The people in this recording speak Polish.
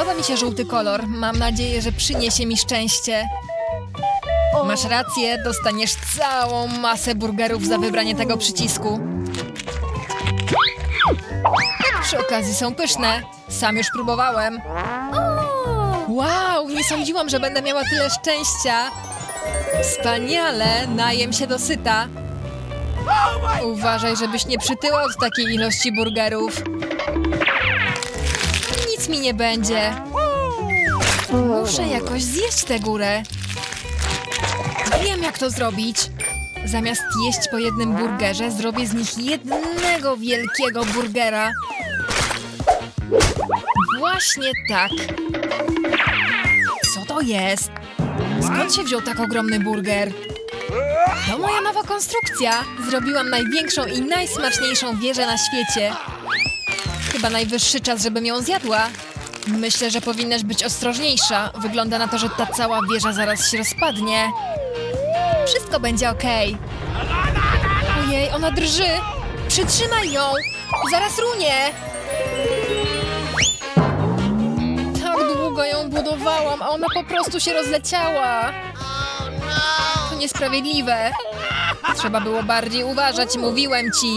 Podoba mi się żółty kolor. Mam nadzieję, że przyniesie mi szczęście. Masz rację, dostaniesz całą masę burgerów za wybranie tego przycisku. Tak przy okazji są pyszne. Sam już próbowałem. Wow, nie sądziłam, że będę miała tyle szczęścia. Wspaniale, najem się dosyta. Uważaj, żebyś nie przytyła od takiej ilości burgerów. Nic mi nie będzie. Muszę jakoś zjeść tę górę. Wiem, jak to zrobić. Zamiast jeść po jednym burgerze, zrobię z nich jednego wielkiego burgera. Właśnie tak. Co to jest? Skąd się wziął tak ogromny burger? To moja nowa konstrukcja. Zrobiłam największą i najsmaczniejszą wieżę na świecie. Chyba najwyższy czas, żebym ją zjadła. Myślę, że powinnaś być ostrożniejsza. Wygląda na to, że ta cała wieża zaraz się rozpadnie. Wszystko będzie okej. Ojej, ona drży. Przytrzymaj ją. Zaraz runie. Tak długo ją budowałam, a ona po prostu się rozleciała. To niesprawiedliwe. Trzeba było bardziej uważać, mówiłem ci.